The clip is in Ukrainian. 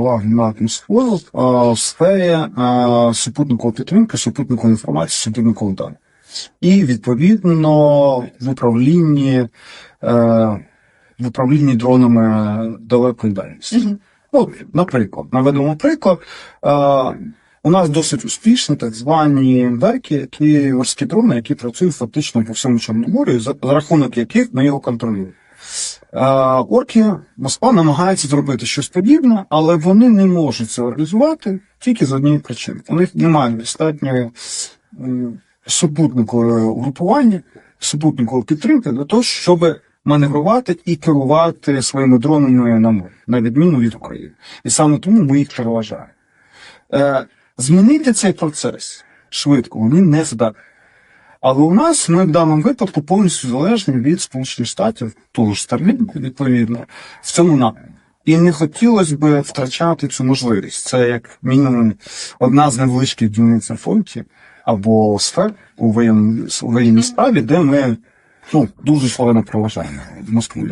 увагу на атмосферу в сфері супутникової підтримки, супутникової інформації, супутникових даних. І відповідно в управлінні, е, в управлінні дронами далекої дальності. Ну, наприклад, наведемо приклад. Е, у нас досить успішні так звані верки, які морські дрони, які працюють фактично по всьому Чорному морю, за, за рахунок яких ми його контролюємо. Орки Москва намагається зробити щось подібне, але вони не можуть це реалізувати тільки з однієї причини. У них немає достатньої супутникового групування, супутникової підтримки для того, щоб маневрувати і керувати своїми дронами на морі, на відміну від України. І саме тому ми їх переважаємо. Е, змінити цей процес швидко вони не здатні. Але у нас ми в даному випадку повністю залежні від Сполучених Штатів, того ж Starlink, відповідно, в цьому напрямку. І не хотілося б втрачати цю можливість. Це як мінімум одна з невеличких дільниць на фронті або сфер у воєнній, справі, де ми ну, дуже сильно проважаємо Москву.